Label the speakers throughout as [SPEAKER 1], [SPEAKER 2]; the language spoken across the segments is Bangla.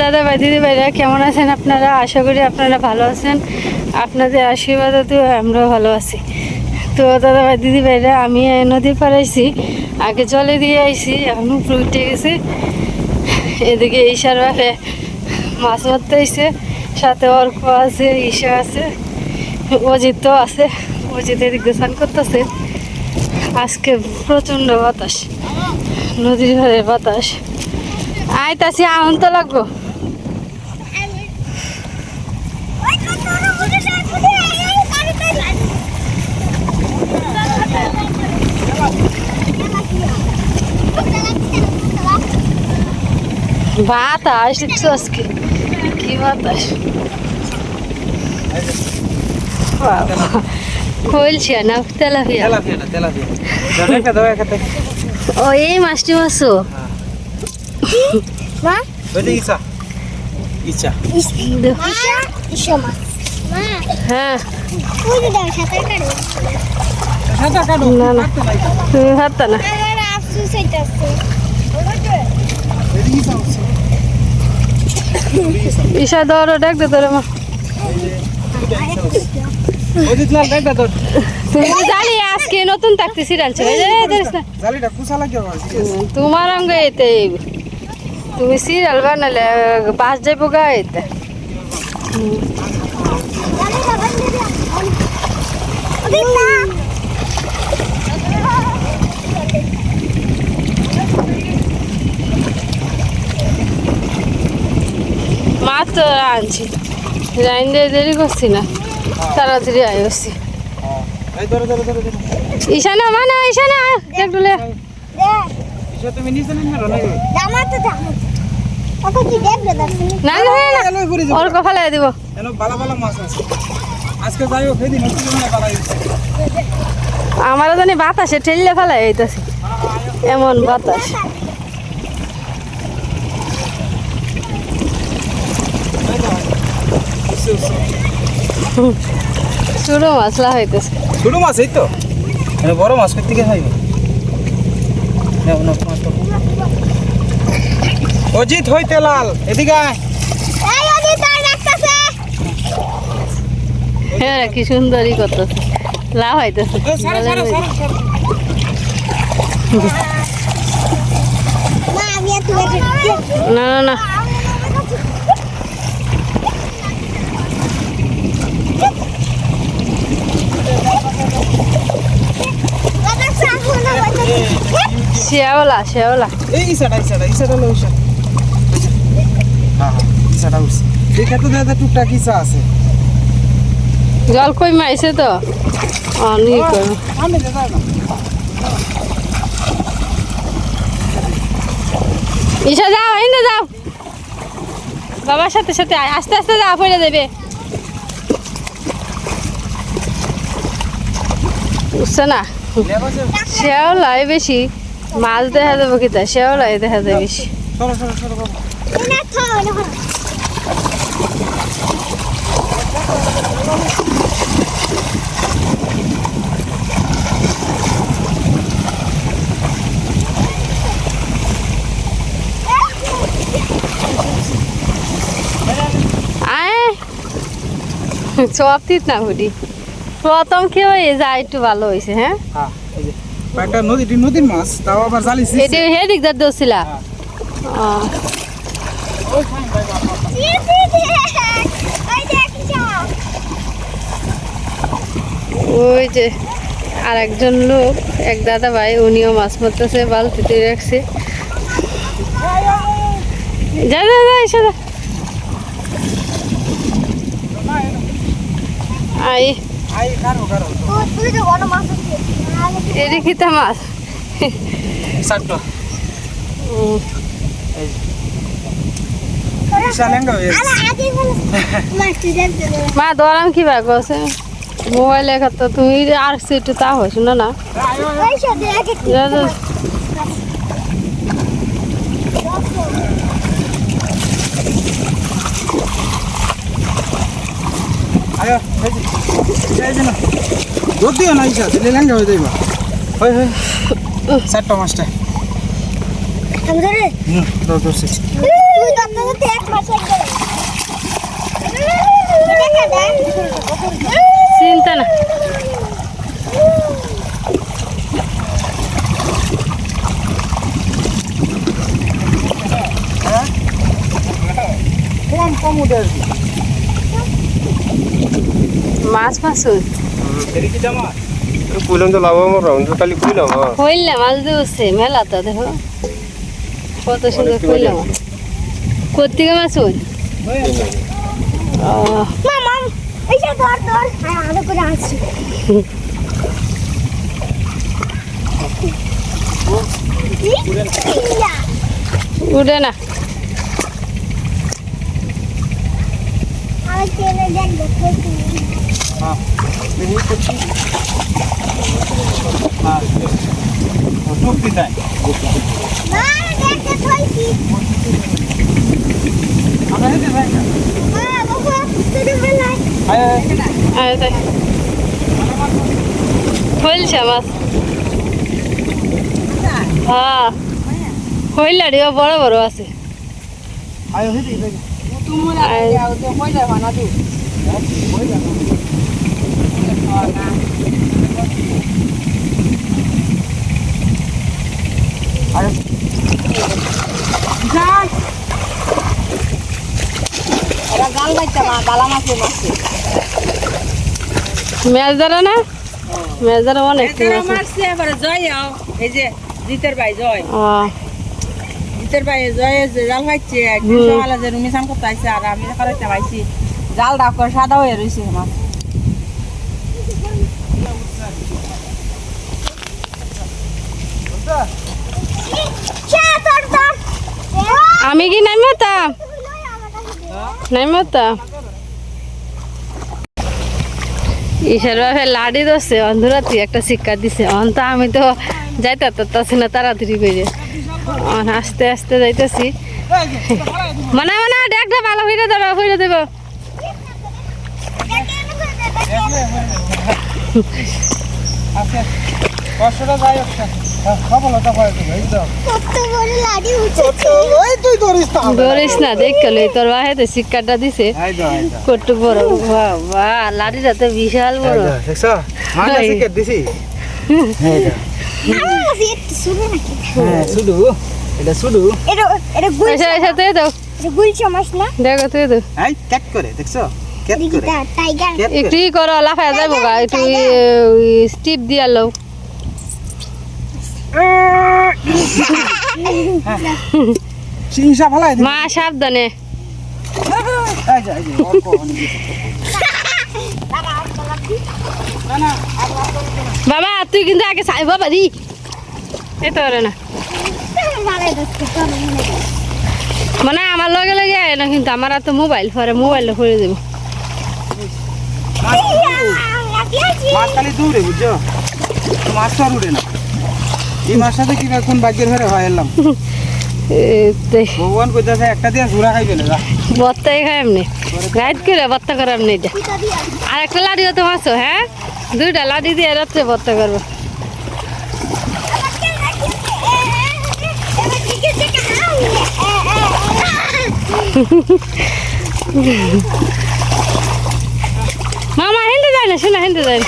[SPEAKER 1] দাদা ভাই দিদি ভাইরা, কেমন আছেন আপনারা? আশা করি আপনারা ভালো আছেন। আপনাদের আশীর্বাদ তো আমরাও ভালো আছি। তো দাদা ভাই দিদি ভাইরা, আমি নদী পাড়াইছি আগে জলে দিয়ে আইছি, এখন উপরে উঠে গেছি। এদিকে ঈশার বাপে মাছ মারতে আইছে। সাথে অর্ক আছে, ঈশা আছে, অজিত তো আছে। অজিত এদিকে স্নান করতেছে। আজকে প্রচণ্ড বাতাস, নদীর ধারে বাতাস। আয় আইতাছি আনন্দ লাগবো। বাতাস আজকে কি বাতাস? বলছি না তেলাপিয়া। ও এই মাছটি মাছও হ্যাঁ।
[SPEAKER 2] ওই যে দাও সাঁতার কাটো
[SPEAKER 3] সাদা কাটো
[SPEAKER 1] না, না। তুমি পারতা না
[SPEAKER 2] আমার আফসোস হইতাছে
[SPEAKER 3] এদিকে ইচ্ছা হচ্ছে
[SPEAKER 1] ঈশা ধরো ডাক দে তোরে মা তুমি জানি আজকে নতুন
[SPEAKER 3] কুসা লাগে
[SPEAKER 1] তোমার অঙ্গ এতে তুমি সিরিয়াল বানালে বাস যাইব গা এতে। মাছ তো আনছি। রাইন দিয়ে দেরি করছি না তাড়াতাড়ি আসছি ঈশানা মানা ঈশানা একটু লে
[SPEAKER 3] না
[SPEAKER 1] না না ওর কপালে দিব। আমারও জানি বাতাসে ঠেললে ফেলাই হইতাছে। এমন বাতাস। ছোট মাছলা হইতেছে।
[SPEAKER 3] ছোট মাছ এই তো। মানে বড় মাছ করতে গিয়ে খাইবে? মাছ অজিত হইতে লাল এদিকে আয়।
[SPEAKER 2] এই ওদি তার ডাকতাছে।
[SPEAKER 1] হ্যাঁ কি সুন্দরই করতেছে। লাভ হইতেছে। না না না
[SPEAKER 2] দাদা সাথে না হইতাছে
[SPEAKER 1] শেওলা শেওলা
[SPEAKER 3] এই ইসাটা ইসাটা ইসাটা লো ইসা। হ্যাঁ হ্যাঁ ইসাটা উঠছে। দেখে তো দাদা টুকটাক ইসা আছে।
[SPEAKER 1] জল কই মাইছে তো? অনেক
[SPEAKER 3] আমি দাদা না
[SPEAKER 1] ঈশা যাও এনে যাও। বাবার সাথে সাথে আস্তে আস্তে যাও পড়ে দেবে বুঝছে না? শেওলাই বেশি। মাছ দেখা যাবে কিতা? শেওলাই দেখা যায় বেশি। সব তিত না ঘুরি প্রথম খেয়ে হয়ে যায় একটু ভালো হয়েছে হ্যাঁ?
[SPEAKER 3] হ্যাঁ। যে একটা নদী নদীর মাছ তাও আবার জালি
[SPEAKER 1] এটি হেডিক দার দোষিলা
[SPEAKER 2] জি জি জি ওই
[SPEAKER 1] যে আর একজন লোক এক দাদা ভাই উনিও মাছ মারতেছে বালতিতে রাখছে। যা যা যা এসে যা।
[SPEAKER 2] তো মাছ
[SPEAKER 1] এটি খিতা মা দরাম কি ভাগ আছে মোবাইলে তো তুমি আর একটু তা হয়েছো না
[SPEAKER 3] না? জোর দিও না ইচ্ছা দিলে লেঙ্গা হয়ে যাইবা। হয় হয় চারটা
[SPEAKER 2] পাঁচটা। চিন্তা না। হ্যাঁ? কম
[SPEAKER 3] কম উঠে আসবে।
[SPEAKER 1] মাছ মাসুদ
[SPEAKER 3] এদিকে কি জামা
[SPEAKER 4] কইলাম তো লাভ আমার রাউন্ড খালি কইলাম
[SPEAKER 1] মাছ দিচ্ছে মেলা তো দেখো। কত সুন্দর
[SPEAKER 4] অনেকটি
[SPEAKER 1] কইলাম
[SPEAKER 4] বাজে
[SPEAKER 1] কোথেকে মাসুদ
[SPEAKER 2] মামা এই যে ধর ধর। হ্যাঁ আরও করে আসছি
[SPEAKER 1] উঠে না।
[SPEAKER 2] দেখতে
[SPEAKER 1] হইলছে মাছ হ্যাঁ হইলা রে বড় বড় আছে।
[SPEAKER 3] আয়
[SPEAKER 1] ধরা না মাছ ধরা অনেক
[SPEAKER 5] মারছে জয় আও। এই যে জিতের ভাই জয়। জিতের ভাই জয় জাল একদিন সকালে যে রুমি সাম করতে আইছে আর আমি খারাইতে পাইছি জাল ডাক করে সাদা হয়ে রয়েছে
[SPEAKER 1] আমি কি নাই মতাম নাই মতাম ঈশার বাপে লাড়ি ধরছে অন্ধরাত্রি একটা শিক্ষা দিছে। অন্ত আমি তো যাইতে পারতাছি না তাড়াতাড়ি অন আস্তে আস্তে যাইতেছি। মানে মানে ডেকটা ভালো হইরে দেবো হইরে দেব
[SPEAKER 3] আচ্ছা কষ্টটা যাই একটা সফলতা পাই তুমি এই দাও
[SPEAKER 2] কত বড় লাড়ি উঠেছে
[SPEAKER 3] ওই তুই ধরিস
[SPEAKER 1] না দেখলে তোর বাহেতে শিক্ষাটা দিছে। কটু বড়। বাবা তো বিশাল বড়।
[SPEAKER 3] মানে দিছি। হ্যাঁ শুধু। এটা শুধু।
[SPEAKER 2] এটা এটা না?
[SPEAKER 1] দেখো তুই
[SPEAKER 3] করে দেখছ?
[SPEAKER 1] একটু
[SPEAKER 3] করে?
[SPEAKER 1] ই করো? লাফায় যাব গা একটু স্টিপ দিয়া লো
[SPEAKER 3] সিংসা ফলাই দিবি
[SPEAKER 1] মা সাবধানে। বাবা তুই কিন্তু আগে বাবা দি এই তো না। মানে আমার লগে লগে আয় না কিন্তু আমার তো মোবাইল পরে মোবাইলটা করে দেবো
[SPEAKER 3] মাছ মাছ খালি দৌড়ে বুঝছ? মাছ তো আর উড়ে না। এই মাছটাতে কি কোন ভাগ্যের ঘরে হয় এলাম। ভগবান কইতাছে একটা দিয়ে ঝুরা খাইবে না।
[SPEAKER 1] বত্তাই খাই এমনি। গাইড করে বত্তা করে এমনি এটা আর একটা লাড়িও তো মাছো হ্যাঁ? দুইটা লাড়ি দিয়ে রাত্রে বত্তা করব। যায় না শোনা হেঁটে যায়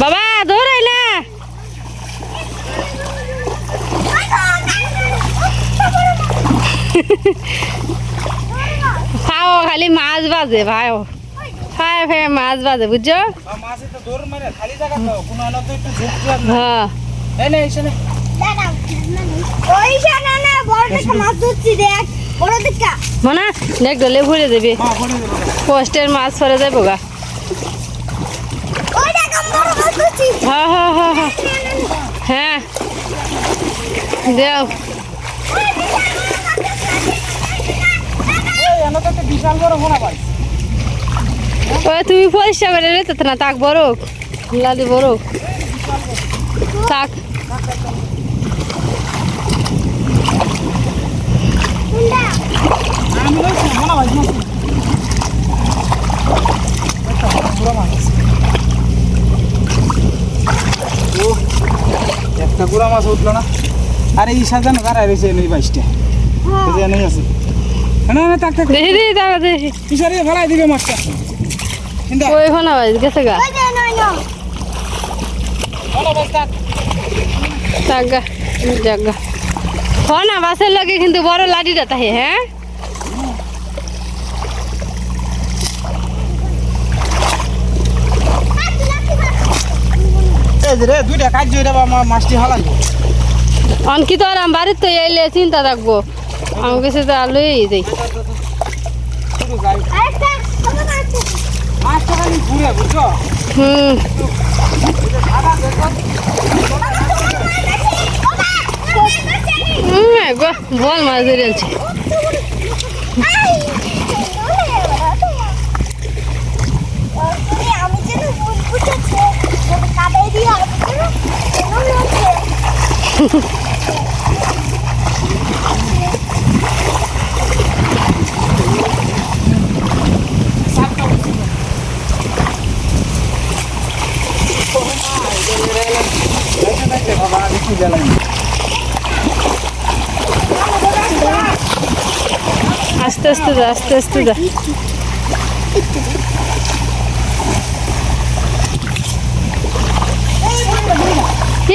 [SPEAKER 1] বাবা দৌড়াই না। খাও খালি মাছ বাজে ভাইও। খাই খাই মাছ বাজে বুঝছ?
[SPEAKER 3] ঝুঁক ঝুঁক না
[SPEAKER 1] হ্যাঁ।
[SPEAKER 3] এই নে
[SPEAKER 2] ওই জানা না বড় মাছ ধরছি দেখা।
[SPEAKER 1] মনা দেখ ডলে ভরে দেবে
[SPEAKER 3] দেবো
[SPEAKER 1] পোস্টের মাছ ফরে যাব গা। হ্যাঁ হ্যাঁ হ্যাঁ হ্যাঁ। হ্যাঁ। দেও তুমি পরিষ্কার করে রেতে না তাক বড় লালি বড় তাক
[SPEAKER 2] কুন্ডা
[SPEAKER 3] আমি লইছি হোনা ভাই মাছ একটা বড় মাছ ও একটা গুড়া মাছ উঠল না? আরে এই সাজানো গাড়াই রয়েছে এই বাইশটা? এনেই আছে। না না তাক তাক
[SPEAKER 1] দেখি দিই তাকা দেখি।
[SPEAKER 3] পিছারে ফেলাই দিবে মাছটা।
[SPEAKER 1] ওই হনা গেছে গা।
[SPEAKER 3] তাক
[SPEAKER 1] তাক গা। জাগা হ না বাসের লগে কিন্তু বড় লাঠিটা তাহে হ্যাঁ
[SPEAKER 3] এই যে রে দুইটা কাজ এটা বা মা- মাছটি হালাই
[SPEAKER 1] অনকি তো আর আমার বাড়ির তো এলে চিন্তা থাকব আমার কাছে তো আলোই দেই
[SPEAKER 3] শুরু যাই
[SPEAKER 2] আরেকটা আমার আছে
[SPEAKER 3] মাছটা খালি ঘুরে বুঝছ
[SPEAKER 1] হুম হুম, গো, বল মাছ ধরে আনছি
[SPEAKER 2] আমি যেন বুঝেছে কাদাই দিয়ে মনে হচ্ছে
[SPEAKER 3] বাবা দেখি জ্বালাই
[SPEAKER 1] আস্তে আস্তে যা আস্তে আস্তে যা।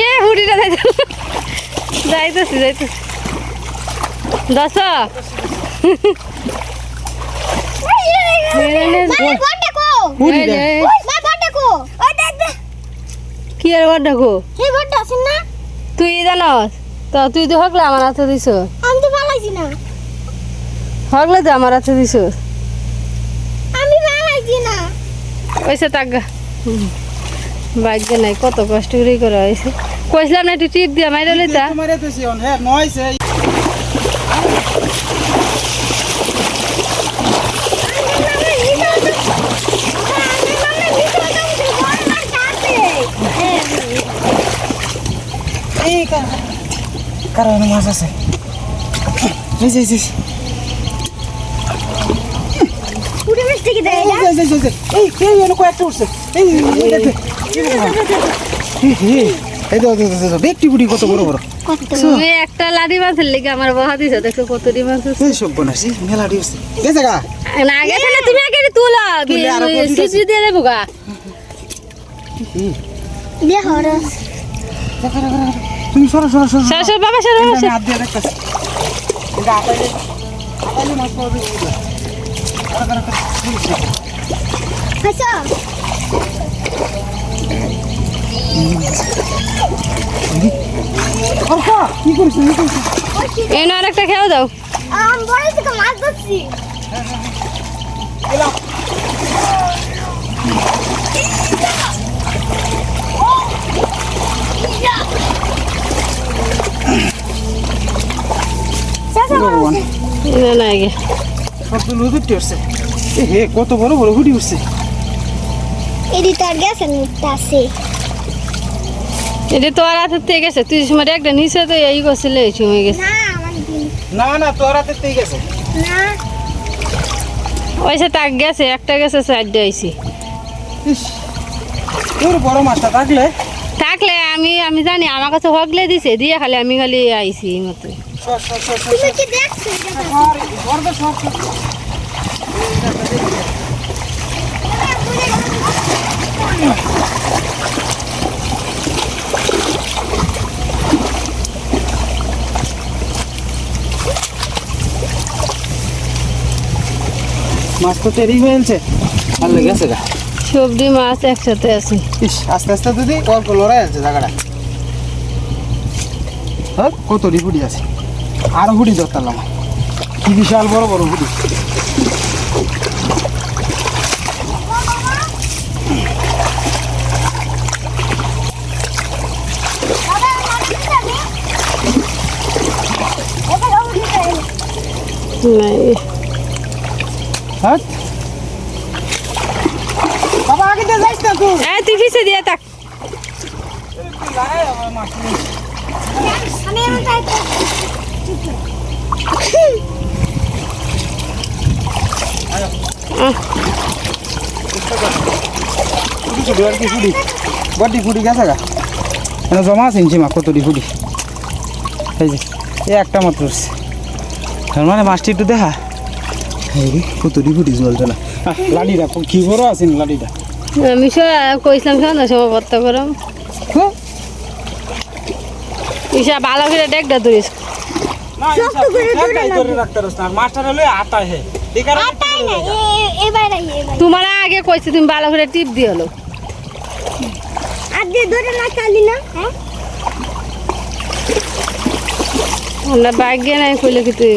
[SPEAKER 1] এ হুড়িটা যাইতে যাইতেছি যাইতেছি। দশ
[SPEAKER 2] কো দেখ। দেখ
[SPEAKER 1] আর
[SPEAKER 2] আছে না?
[SPEAKER 1] তুই জানস? তো তুই তো হকলে আমার হাতে দিছ।
[SPEAKER 2] আমি তো ফালাইছি না।
[SPEAKER 1] হকলে তো আমার হাতে দিছ
[SPEAKER 2] আমি ফালাইছি না।
[SPEAKER 1] ওইসে তাক ভাগ্য নাই কত কষ্ট করে করা হয়েছে। কইছিলাম না একটু টিপ দিয়া মাইরা লইতা।
[SPEAKER 3] তোমার এত সিয়ন হ্যাঁ নয় সে এই কারণ মাছ আছে? এই যে এই যে
[SPEAKER 2] পুরো মিষ্টি কি দেয়
[SPEAKER 3] এই এই এই এই এই এনে কয়েকটা উঠছে এই এই, এই দেখে এই এই, এই দেখো দেখো, দেখো, দেখটি বুড়ি কত বড় বড়
[SPEAKER 1] তুমি একটা লাড়ি মাছের লেগে আমার বহা দিছ দেখো কতটি মাছ আছে।
[SPEAKER 3] এই সব বনাসি মেলাটি উঠছে গেছে গা
[SPEAKER 1] না গেছে না তুমি আগে তুলো
[SPEAKER 3] তুলে কত
[SPEAKER 1] দিয়ে দেবো গা
[SPEAKER 2] দিয়ে হরস
[SPEAKER 3] দেখো, দেখো, দেখো, তুমি সরো সরো সরো
[SPEAKER 1] সর সর বাবা সর
[SPEAKER 3] আমি হাত দিয়ে দেখতেছি এটা আটাইলে আটাইলে মাছ পাওয়া আরে, আরে, আরে,
[SPEAKER 2] আচ্ছা
[SPEAKER 3] আরে,
[SPEAKER 1] এনে আরেকটা খেয়াও দাও।
[SPEAKER 2] আমি মাছ ধরছি
[SPEAKER 1] না না আগে
[SPEAKER 3] সব তো উঠছে এ হে কত বড় বড় হুডি উঠছে।
[SPEAKER 2] এদি তার গেছে আছে।
[SPEAKER 1] এটা তো আর হাতের থেকে গেছে। তুই সময় একটা নিচে তো এই করছিলে এই সময় গেছে।
[SPEAKER 2] না
[SPEAKER 3] না না তোর হাতে তেই গেছে।
[SPEAKER 2] না।
[SPEAKER 1] ওইসে তাক গেছে একটা গেছে চারটে আইছি।
[SPEAKER 3] তোর বড় মাছটা থাকলে?
[SPEAKER 1] থাকলে আমি আমি জানি আমার কাছে হকলে দিছে দিয়ে খালি আমি খালি আইছি মতো।
[SPEAKER 3] সর সর সর সর
[SPEAKER 2] তুমি কি দেখছ?
[SPEAKER 3] মাছ তো তেরি হয়েছে আর লেগেছে গা।
[SPEAKER 1] সবজি মাছ একসাথে আছে।
[SPEAKER 3] ইস আস্তে আস্তে দিদি অল্প লড়াই আছে জায়গাটা। হ্যাঁ কত হুডি আছে। আরও হুডি ধরতাম কি বিশাল বড় বড়।
[SPEAKER 1] নাই।
[SPEAKER 3] হ্যাঁ? না তুই
[SPEAKER 1] এই তুই পিছে দিয়ে তাক
[SPEAKER 2] আমি এমন টাইপ
[SPEAKER 3] ছোট আর কি বডি ফুডি গেছে গা জমা আছে ইঞ্চি মা কত ফুডি এই যে একটা মাত্র তার মানে মাছটি একটু দেখা এই রে, কত ফুডি জল জলা আহ, লাডিটা কি বড় আছে না লাডিটা
[SPEAKER 1] আমি কইছিলাম সন্ধ্যার সময় ভর্তা করম
[SPEAKER 3] হ্যাঁ
[SPEAKER 1] ঈশা ভালো করে
[SPEAKER 3] না না মাস্টার হলে আটা হে
[SPEAKER 1] তোমার আগে কইছি তুমি ভালো করে টিপ দিয়ে হলো
[SPEAKER 2] আর দিয়ে ধরে না চালি না হ্যাঁ?
[SPEAKER 1] আমরা ভাগ্যে নাই কইলে কি তুই?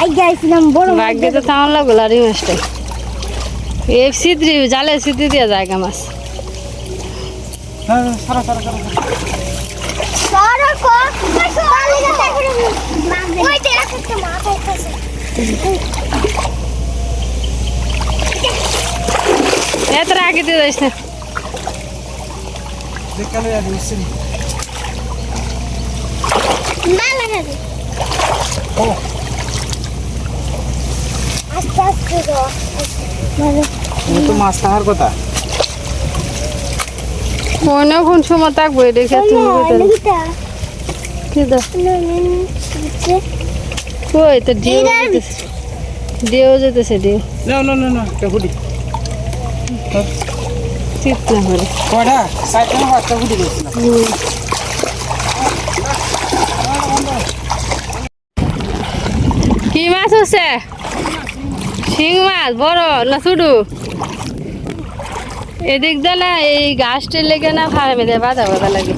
[SPEAKER 2] আই গাইছিলাম বড়
[SPEAKER 1] ভাগ্যে। তো তামার লাগল আর এই মাছটা। এই সিদ্রি জালে সিদ্রি দিয়ে জায়গা মাছ।
[SPEAKER 3] হ্যাঁ সারা সারা সারা
[SPEAKER 2] সরো কো চালি না তারপরে মাছ দে ওই তেরা করতে মাছ আইতাছে
[SPEAKER 1] এত আগে দিয়ে যাইস না।
[SPEAKER 2] মানে
[SPEAKER 3] মাছ থাকার কথা?
[SPEAKER 1] কোন সময় থাকব দেখে তুমি কি দাও
[SPEAKER 2] না না না।
[SPEAKER 1] কই? তো ডিও
[SPEAKER 2] এটার
[SPEAKER 1] যেতেছে। ডিও যেতেছে ডিও
[SPEAKER 3] না না না না একটা
[SPEAKER 1] না
[SPEAKER 3] কয়টা? সাইড থেকে ফুটি করছিলাম
[SPEAKER 1] কি মাছ হচ্ছে? শিং মাছ বড় না ছোটু? এদিক দিয়ে না এই গাছটির লেগে না ফার্মে দেয় বাধা বাধা লাগে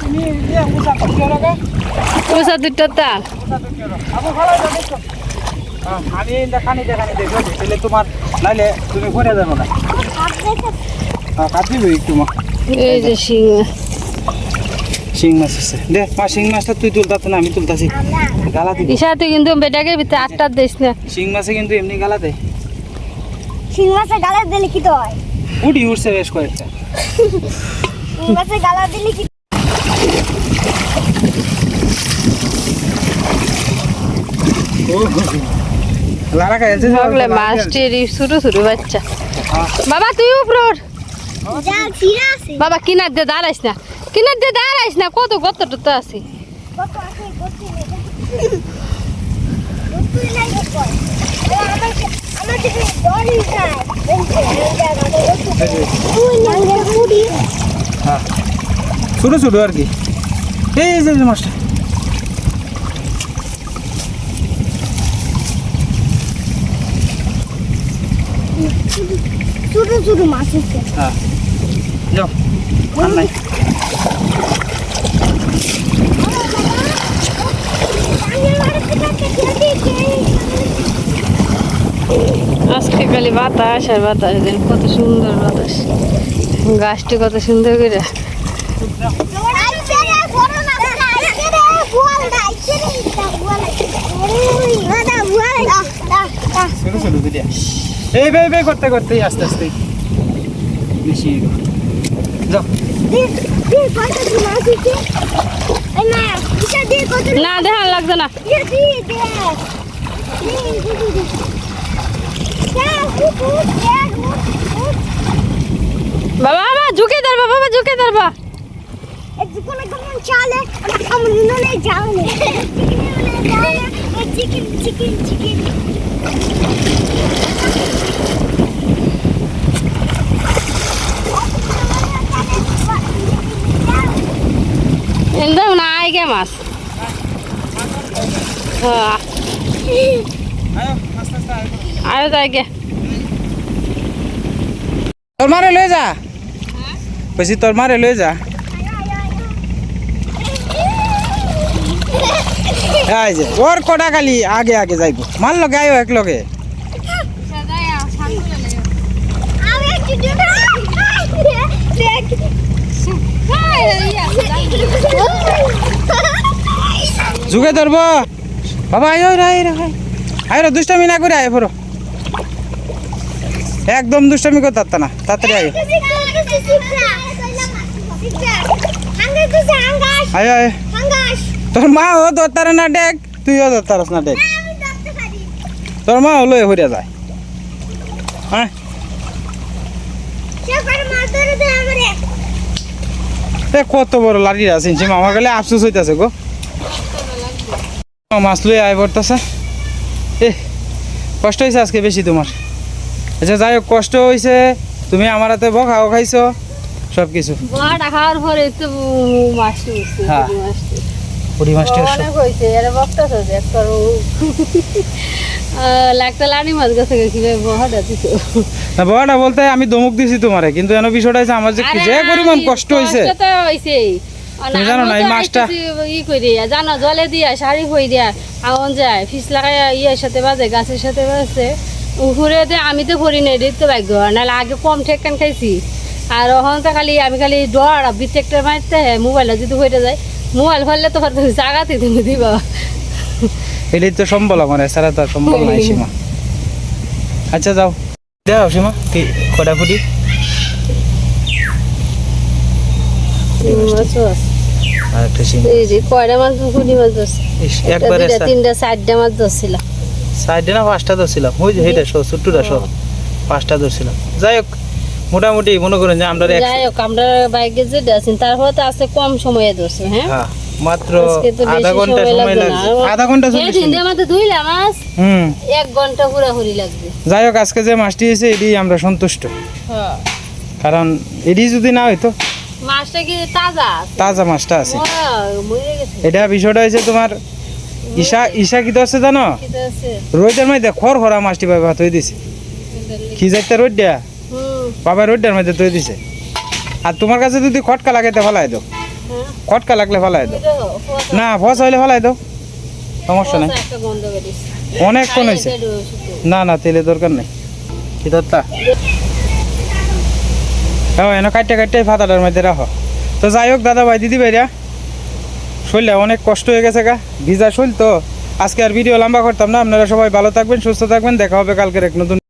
[SPEAKER 3] তুমি ইয়ে উষা
[SPEAKER 1] দুটো তা।
[SPEAKER 3] আমি দেখানি দেখানি দেখো তাহলে তোমার নাইলে তুমি ঘুরে যাব না কাটিব
[SPEAKER 1] এই যে শিং। মাছ
[SPEAKER 3] শিং মাছ আছে। দে মা শিং মাছটা তুই তুলতাছ না আমি তুলতাছি। গালা দিবি।
[SPEAKER 1] ইশাতে কিন্তু বেটাকে ভিতরে আটটা দিস না।
[SPEAKER 3] শিং মাছে কিন্তু এমনি গালা দেয়
[SPEAKER 2] শিং মাছে গালা দিলে কি তো হয়?
[SPEAKER 3] উঠি উঠছে বেশ কয়েকটা।
[SPEAKER 2] শিং মাছে গালা দিলে কি
[SPEAKER 1] ভাবলে মাছটির ছোট ছোট বাচ্চা। বাবা তুই উপর বাবা কিনার দিয়ে দাঁড়াইস না। কিনার দিয়ে দাঁড়াইস না কত কত টত আছে।
[SPEAKER 3] হ্যাঁ। ছোটো ছোটো আর কি। এই এই যে মাছটা।
[SPEAKER 2] ছোট ছোট মাছ আছে।
[SPEAKER 3] হ্যাঁ। যাও আর নাই।
[SPEAKER 1] আজকে খালি বাতাস আর বাতাস দেন কত সুন্দর বাতাস। গাছটি কত সুন্দর করে।
[SPEAKER 3] ছোটো এই বে বে করতে করতে আস্তে আস্তে। বেশি যাও।
[SPEAKER 1] না দেখান লাগছে না। বাবা আমার ঝুঁকে ধরবা বাবা ঝুঁকে ধরবা।
[SPEAKER 2] চিকেন চিকেন চিকেন
[SPEAKER 1] একদম না আইগে মাছ হ্যাঁ
[SPEAKER 3] আয়ো আস্তে আস্তে আয়ো
[SPEAKER 1] আরও যাইগে
[SPEAKER 3] তোর মারে লয়ে যা কইছি তোর মারে লয়ে যা এই যে ওর কটা খালি আগে আগে যাইব মার লগে আয়ো এক লগে
[SPEAKER 2] আমি একটু দেখ
[SPEAKER 3] যুগে ধরব। বাবা, আয়ো রে আয় রে আয়। রে, দুষ্টামি না করে, আয়, পড়ো। একদম দুষ্টামি করতে না তাড়াতাড়ি আয়। আয় তোর মা ও ধরতারে না ডেক, তুইও ধরতারস না ডেক। তোর মা হলো হইয়া যায়। হ্যাঁ? এ কত বড় লাড়ি আছে সে আমার গেলে আফসোস হইতাছে গো। মাছ লই আয় পড়তেছে। এ কষ্ট হয়েছে আজকে বেশি তোমার। আচ্ছা যাই হোক কষ্ট হয়েছে তুমি আমার হাতে বকাও খাইছো সব কিছু
[SPEAKER 1] খাওয়ার পরে
[SPEAKER 3] হ্যাঁ। পুরি মাছটি
[SPEAKER 1] অনেক হয়েছে এরা লাগতে লানি মাছ গেছে বহাটা
[SPEAKER 3] না বলতে আমি দমুক দিছি তোমারে কিন্তু এন বিষয়টা হচ্ছে আমার যে কি যে পরিমাণ কষ্ট হয়েছে।
[SPEAKER 1] কষ্ট তো হয়েছেই
[SPEAKER 3] তুমি জানো না, এই মাছটা-
[SPEAKER 1] ই করে জানো জলে দিয়া শাড়ি দিয়া আগুন যায় ফিস লাগাই ইয়ের সাথে বাজে গাছের সাথে বাজে। উপরে আমি তো ভরি নেই ভাগ্য। নাহলে আগে কম ঠেকান খাইছি। আর ওখান তো খালি আমি খালি ডর বিটেকটা মারতে মোবাইলে যদি হয়ে যায় মোবাইল ফেললে তো জাগাতে তুমি দিবা।
[SPEAKER 3] এটাই তো সম্বল আমার এছাড়া তো সম্বল নাই সীমা। আচ্ছা যাও। দেও সীমা কি কটা ফুটি?
[SPEAKER 1] কয়টা মাছ মাছ ধরছে?
[SPEAKER 3] একবারে
[SPEAKER 1] তিনটা চারটা মাছ ধরছিলাম
[SPEAKER 3] না পাঁচটা ধরছিলাম। ওই যে হেটা সহ ছোট্টটা সহ। পাঁচটা ধরছিলাম। যাই হোক মোটামুটি মনে করেন যে আমরা
[SPEAKER 1] যাই হোক আমরা বাইকে যে আছি তারপরে তো আছে কম সময়ে ধরছে হ্যাঁ?
[SPEAKER 3] হ্যাঁ মাত্র আধা ঘণ্টা
[SPEAKER 1] সময়
[SPEAKER 3] সময়
[SPEAKER 1] লাগবে
[SPEAKER 3] লাগছে। আধা
[SPEAKER 1] ঘণ্টা
[SPEAKER 3] চল্লিশ
[SPEAKER 1] দিন। আমাদের ধুইলাম মাছ
[SPEAKER 3] হুম।
[SPEAKER 1] এক ঘণ্টা পুরাপুরি লাগবে।
[SPEAKER 3] যাই হোক আজকে যে মাছটি হয়েছে এটি আমরা সন্তুষ্ট।
[SPEAKER 1] হ্যাঁ।
[SPEAKER 3] কারণ এটি যদি না হইতো
[SPEAKER 1] মাছটা কি তাজা
[SPEAKER 3] তাজা মাছটা আছে।
[SPEAKER 1] হ্যাঁ,
[SPEAKER 3] এটা বিষয়টা হয়েছে তোমার ঈশা ঈশা কি তো আছে জানো? রোদের মধ্যে খর খরা মাছটি পাবে ভাত হয়ে দিছে কি যাইতে রোদ দেয়া। বাবা রোডটার মধ্যে তৈরি দিছে। আর তোমার কাছে যদি খটকা লাগাইতে ফেলাই দাও।
[SPEAKER 1] হ্যাঁ
[SPEAKER 3] খটকা লাগলে ফেলাই দাও। না, ফস হইলে ফেলাই দাও। সমস্যা নেই। অনেকক্ষণ হয়েছে। না না, তেলের দরকার নেই। কি দত্তা হ্যাঁ এনে কাটতে কাটতে ফাতাটার মধ্যে রাখো। তো যাই হোক, দাদা ভাই, দিদি ভাইরা শরীরে অনেক কষ্ট হয়ে গেছে গা। ভিজা শরীর তো। আজকে আর ভিডিও লম্বা করতাম না। আপনারা সবাই ভালো থাকবেন, সুস্থ থাকবেন। দেখা হবে কালকের এক নতুন